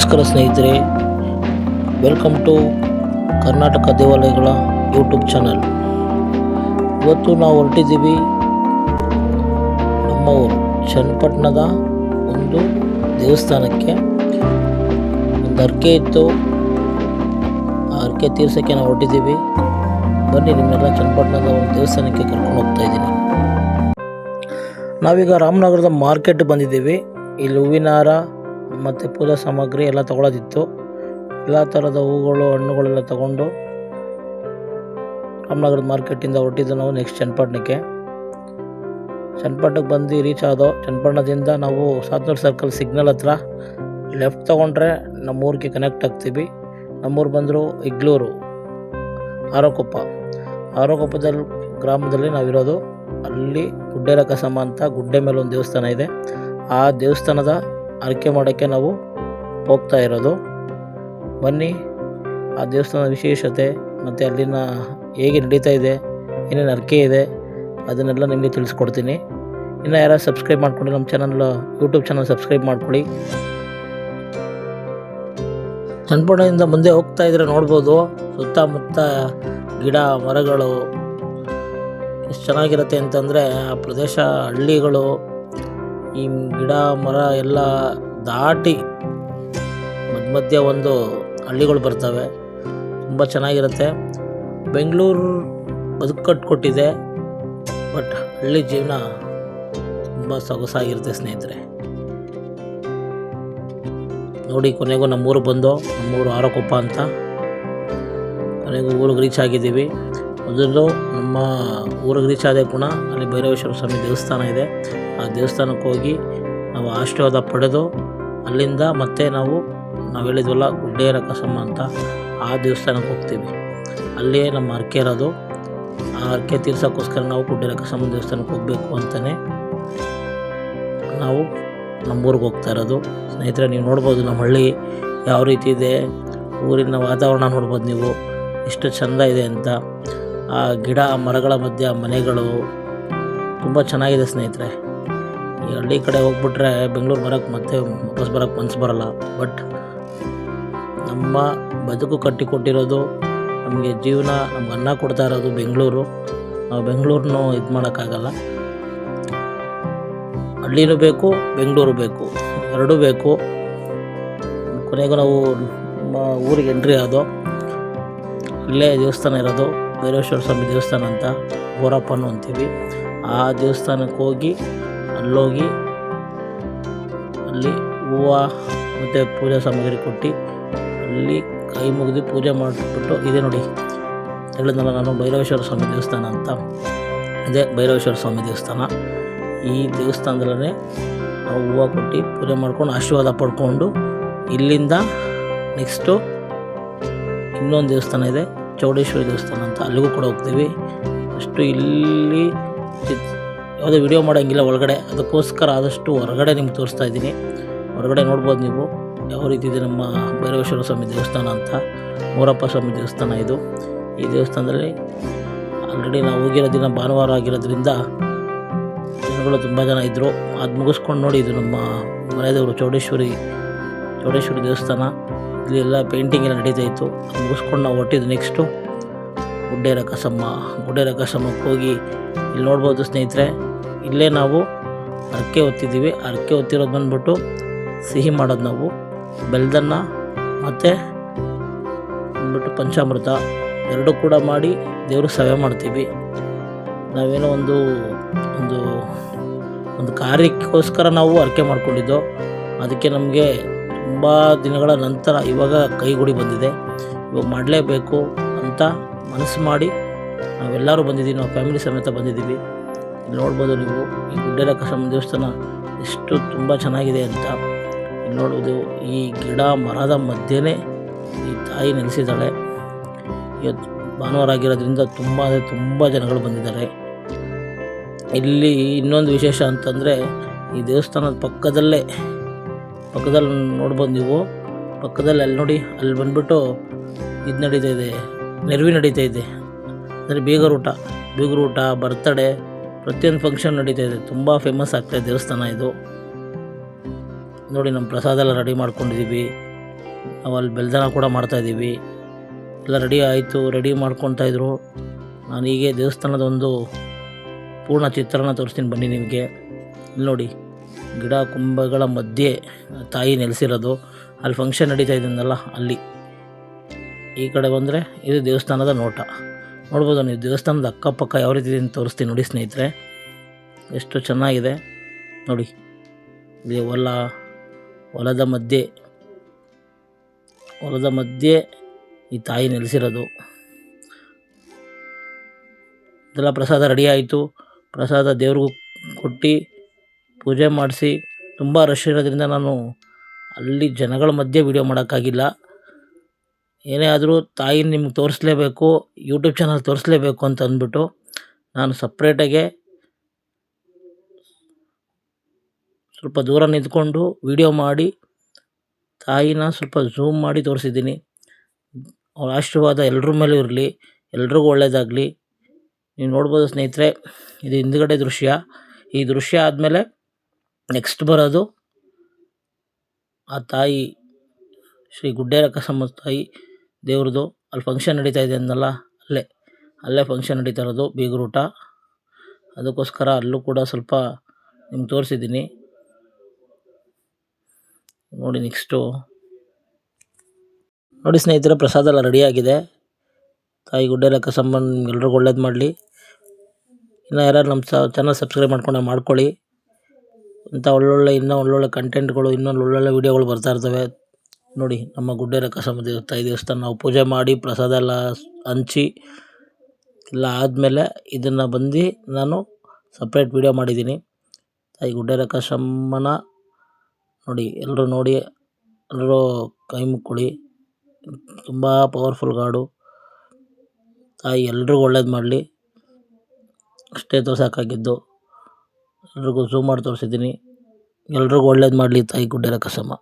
ನಮಸ್ಕಾರ ಸ್ನೇಹಿತರೆ. Welcome to Karnataka ದೇವಾಲಯಗಳ ಯೂಟ್ಯೂಬ್ ಚಾನಲ್ ಇವತ್ತು ನಾವು ಹೊರಟಿದ್ದೀವಿ ನಮ್ಮ ಊರು ಚನ್ನಪಟ್ಟಣದ ಒಂದು ದೇವಸ್ಥಾನಕ್ಕೆ. ಒಂದು ಹರಕೆ ಇತ್ತು. ಆ ಹರಕೆ ತೀರ್ಸೋಕ್ಕೆ ನಾವು ಹೊರಟಿದ್ದೀವಿ. ಬನ್ನಿ, ನಿಮ್ಮೆಲ್ಲ ಚನ್ನಪಟ್ಟಣದ ಒಂದು ದೇವಸ್ಥಾನಕ್ಕೆ ಕರ್ಕೊಂಡು ಹೋಗ್ತಾ ಇದ್ದೀನಿ. ನಾವೀಗ ರಾಮನಗರದ ಮಾರ್ಕೆಟ್ ಬಂದಿದ್ದೀವಿ. ಇಲ್ಲಿ ಹೂವಿನ ಹಾರ ಮತ್ತು ಪೂಜಾ ಸಾಮಗ್ರಿ ಎಲ್ಲ ತಗೊಳ್ಳೋದಿತ್ತು ಎಲ್ಲ ಥರದ ಹೂಗಳು, ಹಣ್ಣುಗಳೆಲ್ಲ ತಗೊಂಡು ರಾಮನಗರದ ಮಾರ್ಕೆಟಿಂದ ಹೊರಟಿದ್ದು ನಾವು ನೆಕ್ಸ್ಟ್ ಚನ್ನಪಟ್ಟಣಕ್ಕೆ. ಚನ್ನಪಟ್ಟಣಕ್ಕೆ ಬಂದು ರೀಚ್ ಆದೋ, ಚನ್ನಪಟ್ಟಣದಿಂದ ನಾವು ಸಾತ್ನೂರು ಸರ್ಕಲ್ ಸಿಗ್ನಲ್ ಹತ್ರ ಲೆಫ್ಟ್ ತೊಗೊಂಡ್ರೆ ನಮ್ಮೂರಿಗೆ ಕನೆಕ್ಟ್ ಆಗ್ತೀವಿ. ನಮ್ಮೂರು ಬಂದರು ಇಗ್ಲೂರು ಆರೋಕೊಪ್ಪ ಆರೋಕೊಪ್ಪದಲ್ಲಿ ಗ್ರಾಮದಲ್ಲಿ ನಾವಿರೋದು. ಅಲ್ಲಿ ಗುಡ್ಡೆರ ಕಸಮ ಅಂತ ಗುಡ್ಡೆ ಮೇಲೆ ಒಂದು ದೇವಸ್ಥಾನ ಇದೆ. ಆ ದೇವಸ್ಥಾನದ ಅರಕೆ ಮಾಡೋಕ್ಕೆ ನಾವು ಹೋಗ್ತಾ ಇರೋದು. ಬನ್ನಿ, ಆ ದೇವಸ್ಥಾನದ ವಿಶೇಷತೆ ಮತ್ತು ಅಲ್ಲಿನ ಹೇಗೆ ನಡೀತಾ ಇದೆ, ಏನೇನು ಅರಕೆ ಇದೆ, ಅದನ್ನೆಲ್ಲ ನಿಮಗೆ ತಿಳಿಸ್ಕೊಡ್ತೀನಿ. ಇನ್ನು ಯಾರು ಸಬ್ಸ್ಕ್ರೈಬ್ ಮಾಡ್ಕೊಂಡು ನಮ್ಮ ಚಾನಲ್ ಯೂಟ್ಯೂಬ್ ಚಾನಲ್ ಸಬ್ಸ್ಕ್ರೈಬ್ ಮಾಡ್ಕೊಳ್ಳಿ. ಚನ್ನಪಟ್ಟಣದಿಂದ ಮುಂದೆ ಹೋಗ್ತಾ ಇದ್ರೆ ನೋಡ್ಬೋದು, ಸುತ್ತಮುತ್ತ ಗಿಡ, ಮರಗಳು, ಎಷ್ಟು ಚೆನ್ನಾಗಿರುತ್ತೆ ಅಂತಂದರೆ ಆ ಪ್ರದೇಶ, ಹಳ್ಳಿಗಳು ಈ ಗಿಡ, ಮರ ಎಲ್ಲ ದಾಟಿ ಮಧ್ಯ ಮಧ್ಯ ಒಂದು ಹಳ್ಳಿಗಳು ಬರ್ತವೆ. ತುಂಬ ಚೆನ್ನಾಗಿರುತ್ತೆ. ಬೆಂಗಳೂರು ಬದುಕು ಕಟ್ಕೊಟ್ಟಿದೆ. ಬಟ್ ಹಳ್ಳಿ ಜೀವನ ತುಂಬ ಸೊಗಸಾಗಿರುತ್ತೆ ಸ್ನೇಹಿತರೆ. ನೋಡಿ, ಕೊನೆಗೂ ನಮ್ಮೂರು ಬಂದು, ನಮ್ಮೂರು ಆರೋಕೊಪ್ಪ ಅಂತ. ಕೊನೆಗೂ ಊರಿಗೆ ರೀಚ್ ಆಗಿದ್ದೀವಿ. ಮೊದಲು ನಮ್ಮ ಊರಿಗೆ ರೀಚ್ ಆದ ಗುಣ ಅಲ್ಲಿ ಭೈರವೇಶ್ವರ ಸ್ವಾಮಿ ದೇವಸ್ಥಾನ ಇದೆ. ಆ ದೇವಸ್ಥಾನಕ್ಕೆ ಹೋಗಿ ನಾವು ಆಶೀರ್ವಾದ ಪಡೆದು ಅಲ್ಲಿಂದ ಮತ್ತೆ ನಾವು ನಾವು ಹೇಳಿದ್ವಲ್ಲ ಗುಡ್ಡೇರ ಕಸಮ್ಮ ಅಂತ, ಆ ದೇವಸ್ಥಾನಕ್ಕೆ ಹೋಗ್ತೀವಿ. ಅಲ್ಲಿಯೇ ನಮ್ಮ ಹರಕೆ ಇರೋದು. ಆ ಹರಕೆ ತೀರ್ಸೋಕ್ಕೋಸ್ಕರ ನಾವು ಗುಡ್ಡೇರ ಕಸಮ್ಮ ದೇವಸ್ಥಾನಕ್ಕೆ ಹೋಗಬೇಕು ಅಂತಲೇ ನಾವು ನಮ್ಮೂರಿಗೆ ಹೋಗ್ತಾ ಇರೋದು. ಸ್ನೇಹಿತರೆ, ನೀವು ನೋಡ್ಬೋದು ನಮ್ಮ ಹಳ್ಳಿ ಯಾವ ರೀತಿ ಇದೆ. ಊರಿನ ವಾತಾವರಣ ನೋಡ್ಬೋದು ನೀವು. ಎಷ್ಟು ಚೆಂದ ಇದೆ ಅಂತ. ಆ ಗಿಡ, ಮರಗಳ ಮಧ್ಯೆ ಮನೆಗಳು ತುಂಬ ಚೆನ್ನಾಗಿದೆ ಸ್ನೇಹಿತರೆ. ಈ ಹಳ್ಳಿ ಕಡೆ ಹೋಗ್ಬಿಟ್ರೆ ಬೆಂಗಳೂರು ಬರೋಕ್ಕೆ ಮತ್ತೆ ವಾಪಸ್ ಬರೋಕ್ಕೆ ಮನಸ್ಸು ಬರಲ್ಲ. ಬಟ್ ನಮ್ಮ ಬದುಕು ಕಟ್ಟಿಕೊಟ್ಟಿರೋದು, ನಮಗೆ ಜೀವನ, ನಮ್ಗೆ ಅನ್ನ ಕೊಡ್ತಾ ಇರೋದು ಬೆಂಗಳೂರು. ನಾವು ಬೆಂಗಳೂರನ್ನು ಇದು ಮಾಡೋಕ್ಕಾಗಲ್ಲ. ಹಳ್ಳಿನೂ ಬೇಕು, ಬೆಂಗಳೂರು ಬೇಕು. ಎರಡೂ ಬೇಕು. ಕೊನೆಗೂ ನಾವು ನಮ್ಮ ಊರಿಗೆ ಎಂಟ್ರಿ ಆದೋ ಇಲ್ಲೇ ದೇವಸ್ಥಾನ ಇರೋದು. ಭೈರವೇಶ್ವರ ಸ್ವಾಮಿ ದೇವಸ್ಥಾನ ಅಂತ ಬೋರಪ್ಪನು ಅಂತೀವಿ. ಆ ದೇವಸ್ಥಾನಕ್ಕೆ ಹೋಗಿ ಅಲ್ಲೋಗಿ ಅಲ್ಲಿ ಹೂವು ಮತ್ತು ಪೂಜಾ ಸಾಮಗ್ರಿ ಕೊಟ್ಟು ಅಲ್ಲಿ ಕೈ ಮುಗಿದು ಪೂಜೆ ಮಾಡಿಬಿಟ್ಟು ಇದೆ ನೋಡಿ. ಹೇಳಿದ್ನಲ್ಲ ನಾನು ಭೈರವೇಶ್ವರ ಸ್ವಾಮಿ ದೇವಸ್ಥಾನ ಅಂತ. ಇದೇ ಭೈರವೇಶ್ವರ ಸ್ವಾಮಿ ದೇವಸ್ಥಾನ. ಈ ದೇವಸ್ಥಾನದಲ್ಲೇ ನಾವು ಹೂವು ಕೊಟ್ಟು ಪೂಜೆ ಮಾಡ್ಕೊಂಡು ಆಶೀರ್ವಾದ ಪಡ್ಕೊಂಡು ಇಲ್ಲಿಂದ ನೆಕ್ಸ್ಟು ಇನ್ನೊಂದು ದೇವಸ್ಥಾನ ಇದೆ. ಚೌಡೇಶ್ವರಿ ದೇವಸ್ಥಾನ ಅಂತ ಅಲ್ಲಿಗೂ ಕೂಡ ಹೋಗ್ತೀವಿ. ಅಷ್ಟು ಇಲ್ಲಿ ಯಾವುದೇ ವಿಡಿಯೋ ಮಾಡೋಂಗಿಲ್ಲ ಒಳಗಡೆ. ಅದಕ್ಕೋಸ್ಕರ ಆದಷ್ಟು ಹೊರಗಡೆ ನಿಮ್ಗೆ ತೋರಿಸ್ತಾ ಇದ್ದೀನಿ. ಹೊರಗಡೆ ನೋಡ್ಬೋದು ನೀವು ಯಾವ ರೀತಿ ಇದೆ ನಮ್ಮ ಭೈರವೇಶ್ವರ ಸ್ವಾಮಿ ದೇವಸ್ಥಾನ ಅಂತ. ಮೂರಪ್ಪ ಸ್ವಾಮಿ ದೇವಸ್ಥಾನ ಇದು. ಈ ದೇವಸ್ಥಾನದಲ್ಲಿ ಆಲ್ರೆಡಿ ನಾವು ಹೋಗಿರೋ ದಿನ ಭಾನುವಾರ ಆಗಿರೋದ್ರಿಂದ ಜನಗಳು ತುಂಬ ಜನ ಇದ್ದರು ಅದು ಮುಗಿಸ್ಕೊಂಡು ನೋಡಿ ಇದು ನಮ್ಮ ಮನೆದೇವರು ಚೌಡೇಶ್ವರಿ ಚೌಡೇಶ್ವರಿ ದೇವಸ್ಥಾನ. ಇಲ್ಲಿ ಎಲ್ಲ ಪೇಂಟಿಂಗ್ ಎಲ್ಲ ನಡೀತಾ ಇತ್ತು. ಮುಗಿಸ್ಕೊಂಡು ನಾವು ಹೊಟ್ಟಿದ್ದು ನೆಕ್ಸ್ಟು ಗುಡ್ಡೇರ ಕಸಮ್ಮ ಗುಡ್ಡೇರ ಕಸಮ್ಮಕ್ಕೆ ಹೋಗಿ ಇಲ್ಲಿ ನೋಡ್ಬೋದು ಸ್ನೇಹಿತರೆ, ಇಲ್ಲೇ ನಾವು ಅರಕೆ ಹೊತ್ತಿದ್ದೀವಿ. ಅರಕೆ ಹೊತ್ತಿರೋದು ಬಂದ್ಬಿಟ್ಟು ಸಿಹಿ ಮಾಡೋದು ನಾವು. ಬೆಲ್ದನ್ನ ಮತ್ತು ಬಂದ್ಬಿಟ್ಟು ಪಂಚಾಮೃತ ಎರಡೂ ಕೂಡ ಮಾಡಿ ದೇವ್ರಿಗೆ ಸವೆ ಮಾಡ್ತೀವಿ. ನಾವೇನೋ ಒಂದು ಒಂದು ಒಂದು ಕಾರ್ಯಕ್ಕೋಸ್ಕರ ನಾವು ಅರಕೆ ಮಾಡ್ಕೊಂಡಿದ್ದೋ. ಅದಕ್ಕೆ ನಮಗೆ ತುಂಬ ದಿನಗಳ ನಂತರ ಇವಾಗ ಕೈಗೂಡಿ ಬಂದಿದೆ. ಇವಾಗ ಮಾಡಲೇಬೇಕು ಅಂತ ಮನಸ್ಸು ಮಾಡಿ ನಾವೆಲ್ಲರೂ ಬಂದಿದ್ದೀವಿ ನಾವು ಫ್ಯಾಮಿಲಿ ಸಮೇತ ಬಂದಿದ್ದೀವಿ. ಇಲ್ಲಿ ನೋಡ್ಬೋದು ನೀವು, ಈ ಗುಡ್ಡೆರ ಕಸಮ ದೇವಸ್ಥಾನ ಎಷ್ಟು ತುಂಬ ಚೆನ್ನಾಗಿದೆ ಅಂತ. ಇಲ್ಲಿ ನೋಡ್ಬೋದು, ಈ ಗಿಡ ಮರದ ಮಧ್ಯೆನೇ ಈ ತಾಯಿ ನೆಲೆಸಿದ್ದಾಳೆ. ಇವತ್ತು ಭಾನುವಾರ ಆಗಿರೋದ್ರಿಂದ ತುಂಬ ಅಂದರೆ ತುಂಬ ಜನಗಳು ಬಂದಿದ್ದಾರೆ. ಇಲ್ಲಿ ಇನ್ನೊಂದು ವಿಶೇಷ ಅಂತಂದರೆ ಈ ದೇವಸ್ಥಾನದ ಪಕ್ಕದಲ್ಲೇ ಪಕ್ಕದಲ್ಲಿ ನೋಡ್ಬೋದು ನೀವು. ಪಕ್ಕದಲ್ಲಿ ಅಲ್ಲಿ ನೋಡಿ, ಅಲ್ಲಿ ಬಂದ್ಬಿಟ್ಟು ಇದು ನಡೀತಾ ಇದೆ, ನೆರವಿ ನಡೀತಾ ಇದೆ. ಅಂದರೆ ಬೀಗರೂಟ ಬೀಗರೂಟ ಬರ್ತಡೇ ಪ್ರತಿಯೊಂದು ಫಂಕ್ಷನ್ ನಡೀತಾ ಇದೆ. ತುಂಬ ಫೇಮಸ್ ಆಗ್ತಾಯಿದೆ ದೇವಸ್ಥಾನ ಇದು. ನೋಡಿ ನಮ್ಮ ಪ್ರಸಾದ ಎಲ್ಲ ರೆಡಿ ಮಾಡ್ಕೊಂಡಿದ್ದೀವಿ ನಾವು ಅಲ್ಲಿ ಬೆಲ್ದನ ಕೂಡ ಮಾಡ್ತಾಯಿದ್ದೀವಿ ಎಲ್ಲ ರೆಡಿ ಆಯಿತು ರೆಡಿ ಮಾಡ್ಕೊತಾ ಇದ್ರು. ನಾನು ಹೀಗೆ ದೇವಸ್ಥಾನದ ಒಂದು ಪೂರ್ಣ ಚಿತ್ರಣ ತೋರಿಸ್ತೀನಿ ಬನ್ನಿ ನಿಮಗೆ. ಇಲ್ಲಿ ನೋಡಿ. ಗಿಡ ಕುಂಬಗಳ ಮಧ್ಯೆ ತಾಯಿ ನೆಲೆಸಿರೋದು. ಅಲ್ಲಿ ಫಂಕ್ಷನ್ ನಡೀತಾ ಇದೆಯಲ್ಲ ಅಲ್ಲಿ. ಈ ಕಡೆ ಬಂದರೆ ಇದು ದೇವಸ್ಥಾನದ ನೋಟ. ನೋಡ್ಬೋದು, ನೀವು ದೇವಸ್ಥಾನದ ಅಕ್ಕಪಕ್ಕ ಯಾವ ರೀತಿ ಅಂತ ತೋರಿಸ್ತೀನಿ ನೋಡಿ ಸ್ನೇಹಿತರೆ. ಎಷ್ಟು ಚೆನ್ನಾಗಿದೆ. ನೋಡಿ, ಇಲ್ಲಿ ಹೊಲ, ಹೊಲದ ಮಧ್ಯೆ ಹೊಲದ ಮಧ್ಯೆ ಈ ತಾಯಿ ನೆಲೆಸಿರೋದು. ಇದೆಲ್ಲ ಪ್ರಸಾದ ರೆಡಿ ಆಯಿತು. ಪ್ರಸಾದ ದೇವ್ರಿಗೂ ಕೊಟ್ಟು ಪೂಜೆ ಮಾಡಿಸಿ ತುಂಬ ರಶ್ ಇರೋದ್ರಿಂದ ನಾನು ಅಲ್ಲಿ ಜನಗಳ ಮಧ್ಯೆ ವೀಡಿಯೋ ಮಾಡೋಕ್ಕಾಗಿಲ್ಲ. ಏನೇ ಆದರೂ ತಾಯಿ ನಿಮ್ಗೆ ತೋರಿಸ್ಲೇಬೇಕು ಯೂಟ್ಯೂಬ್ ಚಾನಲ್ ತೋರಿಸ್ಲೇಬೇಕು ಅಂತ ಅಂದ್ಬಿಟ್ಟು ನಾನು ಸಪ್ರೇಟಾಗೆ ಸ್ವಲ್ಪ ದೂರ ನಿಂತ್ಕೊಂಡು ವೀಡಿಯೋ ಮಾಡಿ, ತಾಯಿನ ಸ್ವಲ್ಪ ಝೂಮ್ ಮಾಡಿ ತೋರಿಸಿದ್ದೀನಿ. ಅವ್ರ ಆಶೀರ್ವಾದ ಎಲ್ಲರ ಮೇಲೂ ಇರಲಿ, ಎಲ್ರಿಗೂ ಒಳ್ಳೆಯದಾಗಲಿ ನೀವು ನೋಡ್ಬೋದು ಸ್ನೇಹಿತರೆ, ಇದು ಹಿಂದ್ಗಡೆ ದೃಶ್ಯ. ಈ ದೃಶ್ಯ ಆದಮೇಲೆ ನೆಕ್ಸ್ಟ್ ಬರೋದು, ಆ ತಾಯಿ, ಶ್ರೀ ಗುಡ್ಡೇರ ಕಸಮ್ಮ ತಾಯಿ ದೇವ್ರದ್ದು ಅಲ್ಲಿ ಫಂಕ್ಷನ್ ನಡೀತಾ ಇದೆ ಅಂದಲ್ಲ, ಅಲ್ಲೇ ಅಲ್ಲೇ ಫಂಕ್ಷನ್ ನಡೀತಾ ಇರೋದು, ಬೀಗರೂಟ. ಅದಕ್ಕೋಸ್ಕರ ಅಲ್ಲೂ ಕೂಡ ಸ್ವಲ್ಪ ನಿಮ್ಗೆ ತೋರಿಸಿದ್ದೀನಿ. ನೋಡಿ ನೆಕ್ಸ್ಟು ನೋಡಿ ಸ್ನೇಹಿತರೆ, ಪ್ರಸಾದ ಎಲ್ಲ ರೆಡಿಯಾಗಿದೆ ತಾಯಿ ಗುಡ್ಡೇರ ಕಸಮ್ಮ ಎಲ್ರಿಗೂ ಒಳ್ಳೇದು ಮಾಡಲಿ. ಇನ್ನು ಯಾರು ನಮ್ಮ ಚಾನಲ್ ಸಬ್ಸ್ಕ್ರೈಬ್ ಮಾಡ್ಕೊಂಡೆ ಮಾಡ್ಕೊಳ್ಳಿ. ಇಂಥ ಒಳ್ಳೊಳ್ಳೆ, ಇನ್ನೂ ಒಳ್ಳೊಳ್ಳೆ ಕಂಟೆಂಟ್ಗಳು ಇನ್ನೊಂದು ಒಳ್ಳೊಳ್ಳೆ ವೀಡಿಯೋಗಳು ಬರ್ತಾ ಇರ್ತವೆ. ನೋಡಿ, ನಮ್ಮ ಗುಡ್ಡೇರ ಕಸಮ್ಮ ದೇವ ತಾಯಿ ದೇವಸ್ಥಾನ ನಾವು ಪೂಜೆ ಮಾಡಿ ಪ್ರಸಾದ ಎಲ್ಲ ಹಂಚಿ, ಎಲ್ಲ ಆದಮೇಲೆ ಇದನ್ನು ಬಂದು ನಾನು ಸಪ್ರೇಟ್ ವೀಡಿಯೋ ಮಾಡಿದ್ದೀನಿ. ತಾಯಿ ಗುಡ್ಡೇರ ಕಸಮ್ಮನ ನೋಡಿ ಎಲ್ಲರೂ ನೋಡಿ ಎಲ್ಲರೂ ಕೈ ಮುಕ್ಕೊಳ್ಳಿ. ತುಂಬ ಪವರ್ಫುಲ್ ಗಾಡು. ತಾಯಿ ಎಲ್ರಿಗೂ ಒಳ್ಳೇದು ಮಾಡಲಿ. ಅಷ್ಟೇ ತೋರ್ಸೋಕ್ಕಾಗಿದ್ದು. ಎಲ್ರಿಗೂ ಝೂಮ್ ಮಾಡಿ ತೋರಿಸಿದ್ದೀನಿ. ಎಲ್ರಿಗೂ ಒಳ್ಳೇದು ಮಾಡಲಿ ತಾಯಿ ಗುಡ್ಡೇರ ಕಸಮ್ಮ.